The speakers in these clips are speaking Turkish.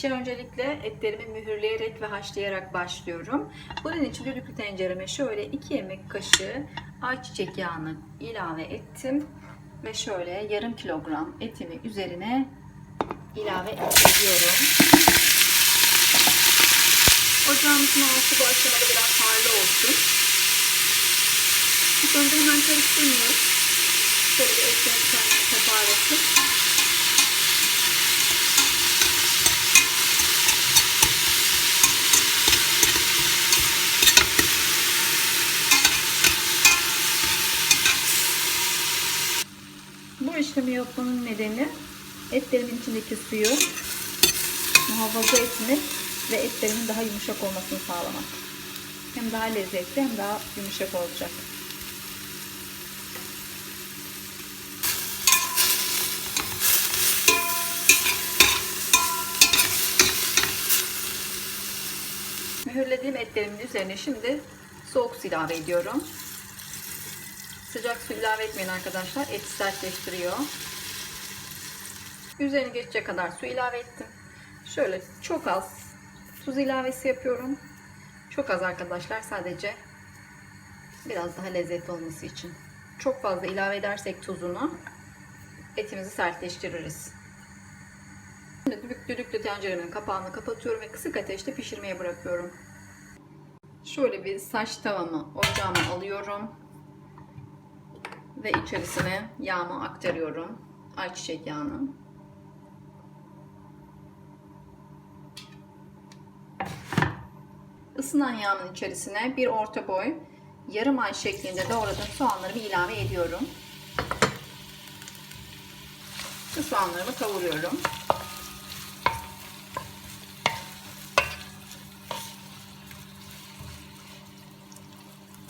İşe öncelikle etlerimi mühürleyerek ve haşlayarak başlıyorum. Bunun için düdüklü tencereme şöyle 2 yemek kaşığı ayçiçek yağını ilave ettim. Ve şöyle yarım kilogram etimi üzerine ilave ediyorum. Ocağımızın altı bu aşamada biraz harlı olsun. İlk önce hemen karıştırmıyoruz. Şöyle bir etlerin toparlasın. Bu işlemi yapmanın nedeni etlerimin içindeki suyu muhafaza etmek ve etlerimin daha yumuşak olmasını sağlamak. Hem daha lezzetli hem daha yumuşak olacak. Mühürlediğim etlerimin üzerine şimdi soğuk su ilave ediyorum. Sıcak su ilave etmeyin arkadaşlar. Et sertleştiriyor. Üzerine geçecek kadar su ilave ettim. Şöyle çok az tuz ilavesi yapıyorum. Çok az arkadaşlar sadece biraz daha lezzetli olması için. Çok fazla ilave edersek tuzunu etimizi sertleştiririz. Şimdi düdük, düdüklü tenceremin kapağını kapatıyorum ve kısık ateşte pişirmeye bırakıyorum. Şöyle bir saç tavamı ocağıma alıyorum ve içerisine yağımı aktarıyorum. Ayçiçek yağını. Isınan yağın içerisine bir orta boy yarım ay şeklinde doğradığım soğanlarımı ilave ediyorum. Bu soğanlarımı kavuruyorum.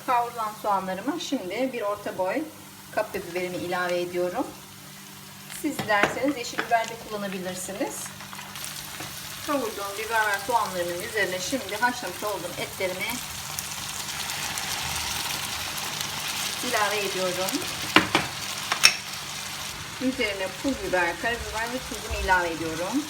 Kavrulan soğanlarıma şimdi bir orta boy kapya biberimi ilave ediyorum. Siz dilerseniz yeşil biber de kullanabilirsiniz. Kavurduğum biber ve soğanlarımın üzerine şimdi haşlamış olduğum etlerimi ilave ediyorum. Üzerine pul biber, karabiber ve tuzumu ilave ediyorum.